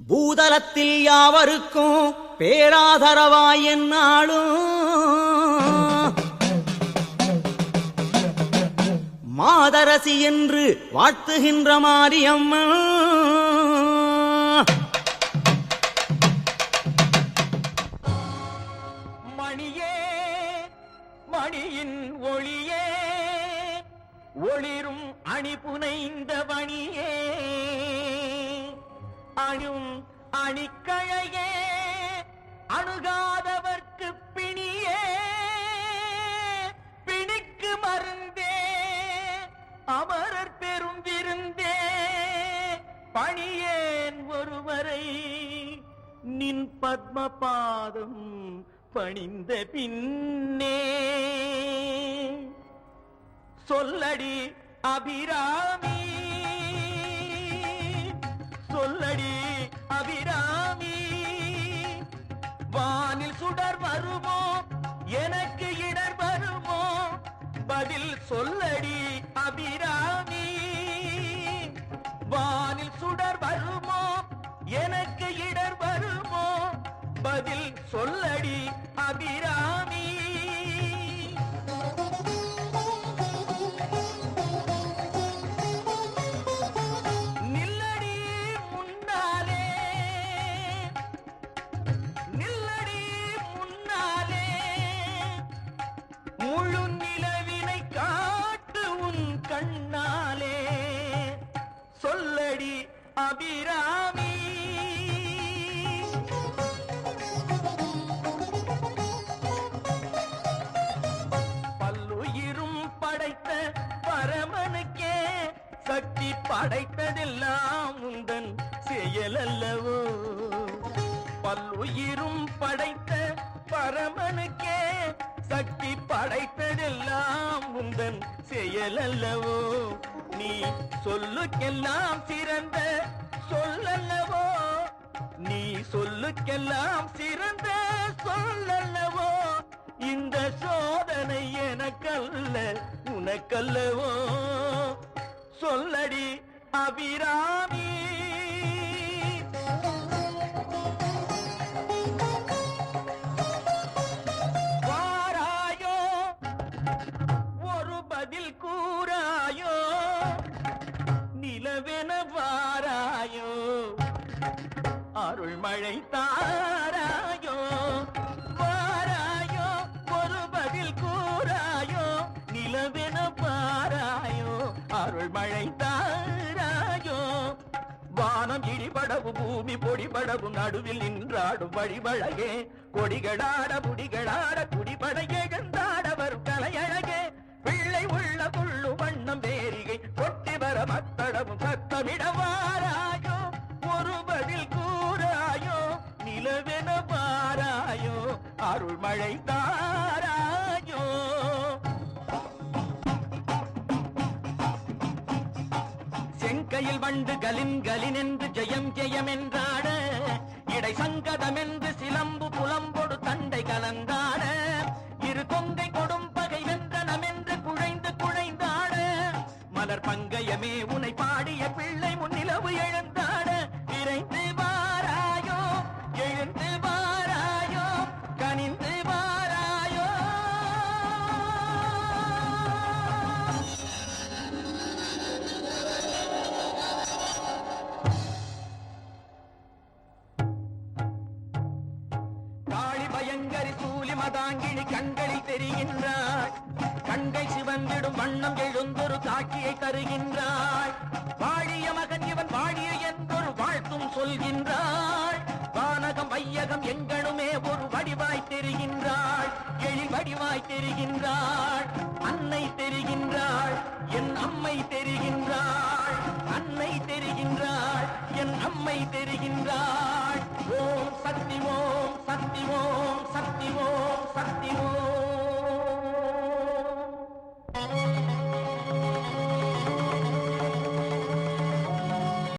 பூதலத்தில் யாவருக்கும் பேராதரவாய் என்னாலும்? மாதரசி என்று வாழ்த்துகின்ற மாரியம்மா மணியே மணியின் ஒளியே ஒளிரும் அணி புனைந்த மணியே. அணும் அணிக்கழையே அணுகாதவர்க்கு பிணியே பிணிக்கு மருந்தே அமரர் பெரும் விருந்தே பணியேன் ஒருவரை நின் பத்மபாதம் பணிந்த பின்னே. சொல்லடி அபிராமி சொல்லடி அபிராமி. வானில் சுடர் வருமோ? எனக்கு இடர் வருமோ? பதில் சொல்லடி அபிராமி. வானில் சுடர் வருமோ? எனக்கு இடர் வருமோ? பதில் சொல்லடி அபிராமி சக்தி படைத்ததெல்லாம் உந்தன் செயல் அல்லவோ பல்லுயிரும் படைத்த பரமனுக்கே சக்தி படைத்ததெல்லாம் உந்தன் செயல் அல்லவோ நீ சொல்லுக்கெல்லாம் சிறந்த சொல்லல்லவோ? நீ சொல்லுக்கெல்லாம் சிறந்த சொல்லல்லவோ? இந்த சோதனை எனக்கல்ல உனக்கல்லவோ? அபிராமி. வாராயோ ஒரு பதில் கூறாயோ நிலவென வாராயோ. அருள் மழை வானம் இடிபடவு பூமி பொடிபடவும் நடுவில் நின்றாடும் வழிவழகே. கொடிகளாட புடிகளாட குடிபட எழுந்தாட கலையழகே. பிள்ளை உள்ள புள்ளு வண்ணம் வேரிகை கொட்டி வர மத்தடமும் சத்தமிடவாராயோ. ஒரு பதில் கூறாயோ நிலவென பாராயோ. அருள் மழை செங்கையில் வண்டு கலின் கலின் என்று ஜெயம் ஜெயம் என்றாட இடை சங்கதம் என்று சிலம்பு புலம்பொடு தண்டை கலந்தாட இரு கொங்கை கொடும் பகை வென்றனம் குழைந்து குழைந்தாட மலர் பங்கயமே உனை பாடிய பிள்ளை மதாங்கிழி கண்களில் தெரிகின்றாய். கண்கை சிவந்திடும் வண்ணம் எழுந்தொரு காட்சியை தருகின்றாய். வாழிய மகன் இவன் வாழிய என்றொரு வாழ்த்தும் சொல்கின்றாள் வானகம் வையகம் எங்கனுமே ஒரு வடிவாய் தெரிகின்றாள் எழி வடிவாய் தெரிகின்றாள் அன்னை தெரிகின்றாள் என் அம்மை தெரிகின்றாள்